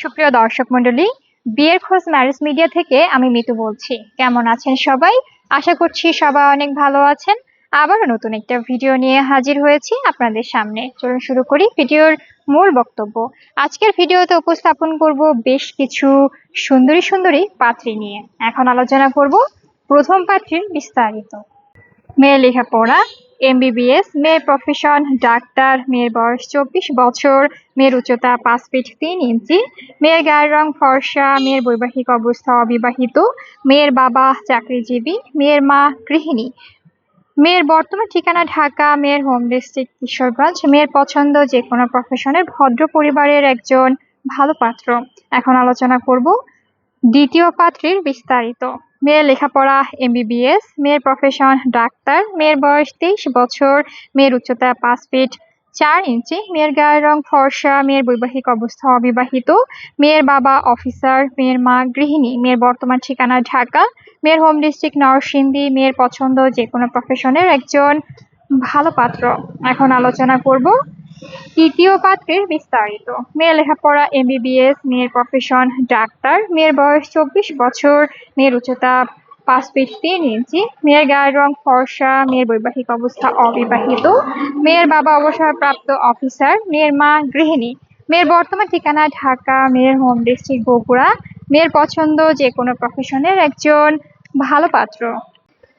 সুপ্রিয় দর্শক মন্ডলী বিয়ের খোঁজ ম্যারেজ মিডিয়া থেকে আমি মিতু বলছি। কেমন আছেন সবাই? আশা করছি সবাই অনেক ভালো আছেন। আবারও নতুন একটা ভিডিও নিয়ে হাজির হয়েছি আপনাদের সামনে। চলুন শুরু করি ভিডিওর মূল বক্তব্য। আজকের ভিডিওতে উপস্থাপন করব বেশ কিছু সুন্দরী সুন্দরী পাত্রী নিয়ে। এখন আলোচনা করব প্রথম পাত্রীর বিস্তারিত। মেয়ের লেখাপড়া এমবিবিএস মেয়ের প্রফেশন ডাক্তার, মেয়ের বয়স চব্বিশ বছর, মেয়ের উচ্চতা পাঁচ ফিট তিন ইঞ্চি, মেয়ের গায়ের রং ফর্সা, মেয়ের বৈবাহিক অবস্থা অবিবাহিত, মেয়ের বাবা চাকরিজীবী, মেয়ের মা গৃহিণী। মেয়ের বর্তমান ঠিকানা ঢাকা, মেয়ের হোম ডিস্ট্রিক্ট কিশোরগঞ্জ, মেয়ের পছন্দ যে কোনো প্রফেশনের ভদ্র পরিবারের একজন ভালো পাত্র। এখন আলোচনা করব দ্বিতীয় পাত্রীর বিস্তারিত। মেয়ের লেখাপড়া এমবিবিএস মেয়ের প্রফেশন ডাক্তার, মেয়ের বয়স তেইশ বছর, মেয়ের উচ্চতা পাঁচ ফিট চার ইঞ্চি, মেয়ের গায়ের রং ফর্সা, মেয়ের বৈবাহিক অবস্থা অবিবাহিত, মেয়ের বাবা অফিসার মেয়ের মা গৃহিণী, মেয়ের বর্তমান ঠিকানা ঢাকা, মেয়ের হোম ডিস্ট্রিক্ট নরসিংদী, মেয়ের পছন্দ যে কোনো প্রফেশনের একজন ভালো পাত্র। এখন আলোচনা করব তৃতীয় পাত্রের বিস্তারিত। মেয়ের লেখাপড়া এমবিবিএস মেয়ের প্রফেশন ডাক্তার, মেয়ের বয়স চব্বিশ বছর, মেয়ের উচ্চতা পাঁচ ফিট তিন ইঞ্চি, মেয়ের গায়ের রং ফর্সা, মেয়ের বৈবাহিক অবস্থা অবিবাহিত, মেয়ের বাবা অবসরপ্রাপ্ত অফিসার, মেয়ের মা গৃহিণী, মেয়ের বর্তমান ঠিকানা ঢাকা, মেয়ের হোম ডিস্ট্রিক্ট বগুড়া, মেয়ের পছন্দ যে কোনো প্রফেশনের একজন ভালো পাত্র।